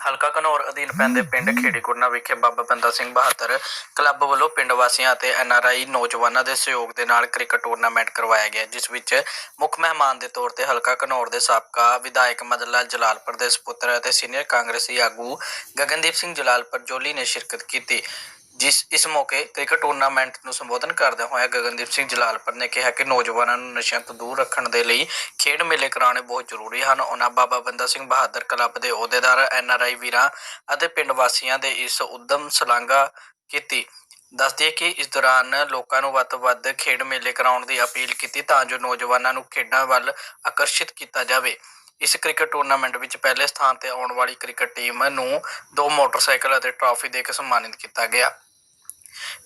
ਹਲਕਾ ਘਨੌਰ ਅਧੀਨ ਪੈਂਦੇ ਪਿੰਡ ਖੇੜੀਕੁਰਨਾ ਵਿਖੇ ਬਾਬਾ ਬੰਦਾ ਸਿੰਘ ਬਹਾਦਰ ਕਲੱਬ ਵੱਲੋਂ ਪਿੰਡ ਵਾਸੀਆਂ ਅਤੇ ਐਨਆਰਆਈ ਨੌਜਵਾਨਾਂ ਦੇ ਸਹਿਯੋਗ ਦੇ ਨਾਲ ਕ੍ਰਿਕਟ ਟੂਰਨਾਮੈਂਟ ਕਰਵਾਇਆ ਗਿਆ ਜਿਸ ਵਿੱਚ ਮੁੱਖ ਮਹਿਮਾਨ ਦੇ ਤੌਰ ਤੇ ਹਲਕਾ ਘਨੌਰ ਦੇ ਸਾਬਕਾ ਵਿਧਾਇਕ ਮਦਨ ਲਾਲ ਜਲਾਲਪੁਰ ਦੇ ਸੁਪੁੱਤਰ ਅਤੇ ਸੀਨੀਅਰ ਕਾਂਗਰਸੀ ਆਗੂ ਗਗਨਦੀਪ ਸਿੰਘ ਜਲਾਲਪੁਰ ਜੋਲੀ ਨੇ ਸ਼ਿਰਕਤ ਕੀਤੀ। ਜਿਸ, ਇਸ ਮੌਕੇ ਕ੍ਰਿਕਟ ਟੂਰਨਾਮੈਂਟ ਨੂੰ ਸੰਬੋਧਨ ਕਰਦਿਆਂ ਹੋਇਆ ਗਗਨਦੀਪ ਸਿੰਘ ਜਲਾਲਪੁਰ ਨੇ ਕਿਹਾ ਕਿ ਨੌਜਵਾਨਾਂ ਨੂੰ ਨਸ਼ਿਆਂ ਤੋਂ ਦੂਰ ਰੱਖਣ ਦੇ ਲਈ ਖੇਡ ਮੇਲੇ ਕਰਾਉਣੇ ਬਹੁਤ ਜ਼ਰੂਰੀ ਹਨ। ਉਹਨਾਂ ਬਾਬਾ ਬੰਦਾ ਸਿੰਘ ਬਹਾਦਰ ਕਲੱਬ ਦੇ ਅਹੁਦੇਦਾਰ ਐਨਆਰਆਈ ਵੀਰਾਂ ਅਤੇ ਪਿੰਡ ਵਾਸੀਆਂ ਦੇ ਇਸ ਉਦਮ ਸ਼ਲਾਘਾ ਕੀਤੀ। ਦੱਸਦੇ ਕਿ ਇਸ ਦੌਰਾਨ ਲੋਕਾਂ ਨੂੰ ਵੱਧ ਤੋਂ ਵੱਧ ਖੇਡ ਮੇਲੇ ਕਰਾਉਣ ਦੀ ਅਪੀਲ ਕੀਤੀ ਤਾਂ ਜੋ ਨੌਜਵਾਨਾਂ ਨੂੰ ਖੇਡਾਂ ਵੱਲ ਆਕਰਸ਼ਿਤ ਕੀਤਾ ਜਾਵੇ। ਇਸ ਕ੍ਰਿਕਟ ਟੂਰਨਾਮੈਂਟ ਵਿੱਚ ਪਹਿਲੇ ਸਥਾਨ ਤੇ ਆਉਣ ਵਾਲੀ ਕ੍ਰਿਕਟ ਟੀਮ ਨੂੰ ਦੋ ਮੋਟਰਸਾਈਕਲ ਅਤੇ ਟਰਾਫੀ ਦੇ ਕੇ ਸਨਮਾਨਿਤ ਕੀਤਾ ਗਿਆ।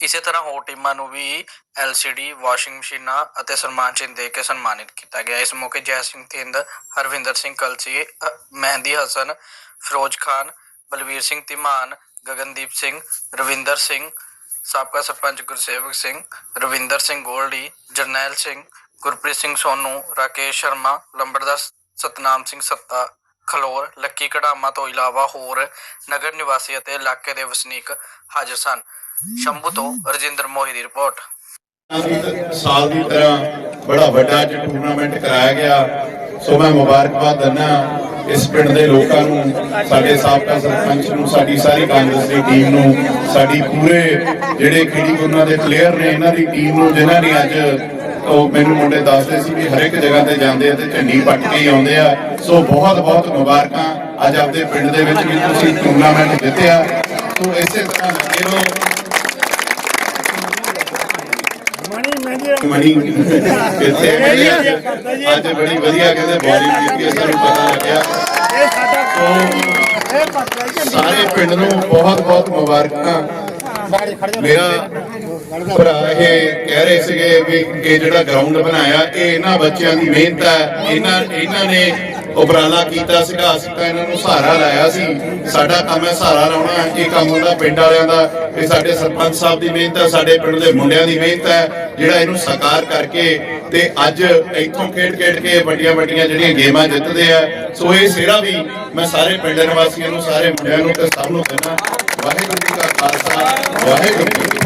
ਇਸੇ ਤਰ੍ਹਾਂ ਹੋਰ ਟੀਮਾਂ ਨੂੰ ਵੀ LCD ਵਾਸ਼ਿੰਗ ਮਸ਼ੀਨਾਂ ਅਤੇ ਸਨਮਾਨ ਚਿੰਨ੍ਹ ਦੇ ਕੇ ਸਨਮਾਨਿਤ ਕੀਤਾ ਗਿਆ। ਇਸ ਮੌਕੇ ਜੈ ਸਿੰਘ ਥਿੰਦ ਹਰਵਿੰਦਰ ਸਿੰਘ ਕਲਸੀ ਮਹਿੰਦੀ ਹਸਨ, ਫਿਰੋਜ਼ ਖਾਨ, ਬਲਵੀਰ ਸਿੰਘ ਧੀਮਾਨ, ਗਗਨਦੀਪ ਸਿੰਘ, ਰਵਿੰਦਰ ਸਿੰਘ, ਸਾਬਕਾ ਸਰਪੰਚ ਗੁਰਸੇਵਕ ਸਿੰਘ, ਰਵਿੰਦਰ ਸਿੰਘ ਗੋਲਡੀ, ਜਰਨੈਲ ਸਿੰਘ, ਗੁਰਪ੍ਰੀਤ ਸਿੰਘ ਸੋਨੂ, ਰਾਕੇਸ਼ ਸ਼ਰਮਾ, ਲੰਬੜਦਾਰ ਸਤਨਾਮ ਸਿੰਘ ਸੱਤਾ, ਖਲੋਰ, ਲੱਕੀ ਕਢਾਮਾ ਤੋਂ ਇਲਾਵਾ ਹੋਰ ਨਗਰ ਨਿਵਾਸੀ ਅਤੇ ਇਲਾਕੇ ਦੇ ਵਸਨੀਕ ਹਾਜ਼ਰ ਸਨ। ਸ਼ੰਭੂ ਤੋਂ ਰਜਿੰਦਰ ਮੋਹੀ ਦੀ ਰਿਪੋਰਟ। ਸਾਲ ਦੀ ਤਰ੍ਹਾਂ ਬੜਾ ਵੱਡਾ ਅੱਜ ਟੂਰਨਾਮੈਂਟ ਕਰਾਇਆ ਗਿਆ। ਸੋ ਮੈਂ ਮੁਬਾਰਕਬਾਦ ਦਿੰਦਾ ਇਸ ਪਿੰਡ ਦੇ ਲੋਕਾਂ ਨੂੰ, ਸਾਡੇ ਸਾਬਕਾ ਸਰਪੰਚ ਨੂੰ, ਸਾਡੀ ਸਾਰੀ ਕਾਂਗਰਸ ਦੀ ਟੀਮ ਨੂੰ, ਸਾਡੀ ਪੂਰੇ ਜਿਹੜੇ ਖੇੜੀ ਗੁਰਨਾ ਦੇ ਪਲੇਅਰ ਨੇ, ਇਹਨਾਂ ਦੀ ਟੀਮ ਨੂੰ, ਜਿਨ੍ਹਾਂ ਨੇ ਅੱਜ ਉਹ ਮੈਨੂੰ ਮੁੰਡੇ ਦੱਸਦੇ ਸੀ ਵੀ ਹਰ ਇੱਕ ਜਗ੍ਹਾ ਤੇ ਜਾਂਦੇ ਆ ਤੇ ਝੰਡੀ ਪੱਟ ਕੇ ਆਉਂਦੇ ਆ। ਸੋ ਬਹੁਤ ਬਹੁਤ ਮੁਬਾਰਕਾਂ। ਅੱਜ ਆਪਦੇ ਪਿੰਡ ਦੇ ਵਿੱਚ ਵੀ ਤੁਸੀਂ ਟੂਰਨਾਮੈਂਟ ਜਿੱਤਿਆ। ਸੋ ਇਸੇ ਤਰ੍ਹਾਂ ਲੱਗੇ ਰਹੋ। ਮਣੀ ਕਿੱਥੇ ਗਈ ਅੱਜ? ਬੜੀ ਵਧੀਆ ਕਹਿੰਦੇ ਬੋਲਿੰਗ ਕੀਤੀ ਹੈ, ਸਾਨੂੰ ਪਤਾ ਲੱਗਿਆ ਸੋ, ਸਾਰੇ ਪਿੰਡ ਨੂੰ ਬਹੁਤ ਬਹੁਤ ਮੁਬਾਰਕਾਂ ਮੇਰਾ ਭਰਾ ਇਹ ਕਹਿ ਰਹੇ ਸੀਗੇ ਵੀ ਇਹ ਜਿਹੜਾ ਗਰਾਊਂਡ ਬਣਾਇਆ ਇਹ ਇਹਨਾਂ ਬੱਚਿਆਂ ਦੀ ਮਿਹਨਤ ਹੈ ਇਹਨਾਂ ਇਹਨਾਂ ਨੇ ਉਪਰਾਲਾ ਕੀਤਾ ਸੀਗਾ ਅਸੀਂ ਤਾਂ ਇਹਨਾਂ ਨੂੰ ਸਹਾਰਾ ਲਾਇਆ ਸੀ ਸਾਡਾ ਕੰਮ ਹੈ ਸਹਾਰਾ ਲਾਉਣਾ ਇਹ ਕੰਮ ਹੁੰਦਾ ਪਿੰਡ ਵਾਲਿਆਂ ਦਾ ਇਹ ਸਾਡੇ ਸਰਪੰਚ ਸਾਹਿਬ ਦੀ ਮਿਹਨਤ ਹੈ ਸਾਡੇ ਪਿੰਡ ਦੇ ਮੁੰਡਿਆਂ ਦੀ ਮਿਹਨਤ ਹੈ ਜਿਹੜਾ ਇਹਨੂੰ ਸਾਕਾਰ ਕਰਕੇ ਤੇ ਅੱਜ ਇੱਥੋਂ ਖੇਡ ਖੇਡ ਕੇ ਵੱਡੀਆਂ ਵੱਡੀਆਂ ਜਿਹੜੀਆਂ ਗੇਮਾਂ ਜਿੱਤਦੇ ਆ, ਸੋ ਇਹ ਸਿਹਰਾ ਵੀ ਮੈਂ ਸਾਰੇ ਪਿੰਡ ਨਿਵਾਸੀਆਂ ਨੂੰ, ਸਾਰੇ ਮੁੰਡਿਆਂ ਨੂੰ ਤੇ ਸਭ ਨੂੰ ਕਹਿੰਦਾ ਵਾਹਿਗੁਰੂ ਜੀ ਕਾ ਖਾਲਸਾ, ਵਾਹਿਗੁਰੂ ਜੀ